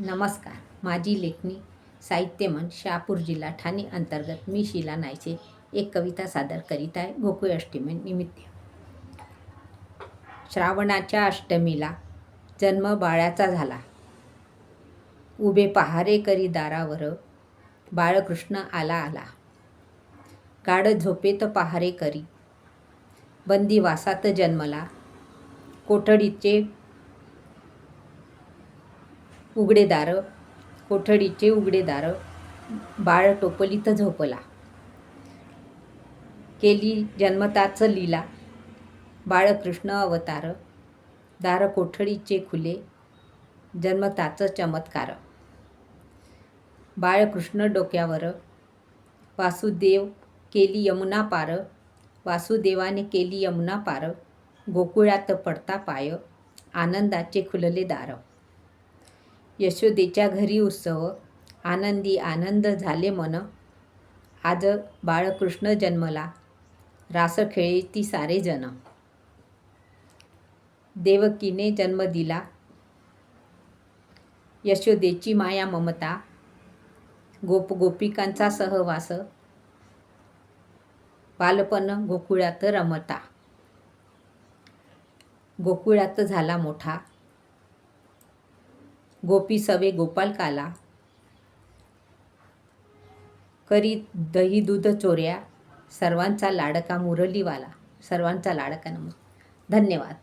नमस्कार. माझी लेखणी साहित्यमन शहापूर जिल्हा ठाणे अंतर्गत मी शीला नायचे एक कविता सादर करीत आहे. गोकुळ अष्टमी निमित्त. श्रावणाच्या अष्टमीला जन्म बाळाचा झाला. उभे पहारे करी दारावर बाळकृष्ण आला आला. गाढ झोपेत पहारे करी. बंदिवासात जन्मला. कोठडीचे उघडे दार कोठडीचे उघडे दार बाळ टोपलीत झोपला. केली जन्मताच लीला बाळकृष्ण अवतार दार कोठडीचे खुले जन्मताच चमत्कार. बाळकृष्ण डोक्यावर वासुदेव केली यमुना पार वासुदेवाने केली यमुना पार गोकुळात पडता पाय आनंदाचे खुलले दार. यशोदेच्या घरी उत्सव. आनंदी आनंद झाले मन. आज बाळकृष्ण जन्मला. रास खेळे ती सारे जन देवकीने जन्म दिला. यशोदेची माया ममता. गोप गोपिकांचा सहवास. बालपण गोकुळात रमता. गोकुळात झाला मोठा. गोपी सवे गोपालकाला. करी दही दूध चोऱ्या सर्वांचा लाडका मुरलीवाला. सर्वांचा लाडका नमस्कार. धन्यवाद.